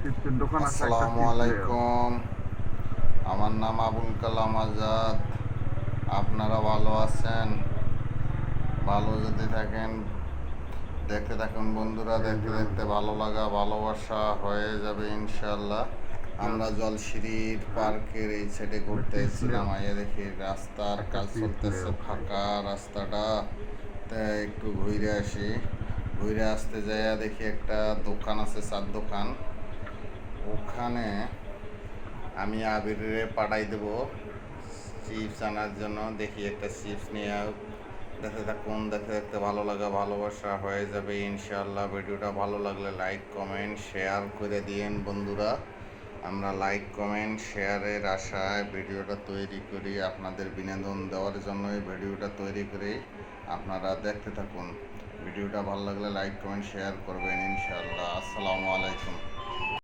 আসসালামু আলাইকুম আমার নাম আবুল কালাম আজাদ। আপনারা ভালো আছেন? ভালো যদি থাকেন দেখতে থাকুন বন্ধুরা দেখতে দেখতে ভালো লাগা ভালোবাসা হয়ে যাবে ইনশাল্লাহ আমরা জলশিরির পার্কের এই সাইডে ঘুরতে এসেছিলাম। আইয়া দেখি রাস্তার কাজ চলতেছে ফাঁকা রাস্তাটা। তাই একটু ঘুরে আসি। ঘুরে আসতে যাইয়া দেখি একটা দোকান আছে চার দোকান। ওখানে আমি আবিরে পাঠাই দেব। চিপস আনার জন্য। দেখি একটা চিপস নিয়ে। দেখতে থাকুন, দেখতে দেখতে ভালো লাগা, ভালোবাসা হয়ে যাবে ইনশাআল্লাহ। ভিডিওটা ভালো লাগলে লাইক কমেন্ট শেয়ার করে দিয়েন বন্ধুরা। আমরা লাইক কমেন্ট শেয়ারের আশায় ভিডিওটা তৈরি করি, আপনাদের বিনোদন দেওয়ার জন্যই ভিডিওটা তৈরি করি। আপনারা দেখতে থাকুন। ভিডিওটা ভালো লাগলে লাইক কমেন্ট শেয়ার করবেন ইনশাআল্লাহ। আসসালামু আলাইকুম।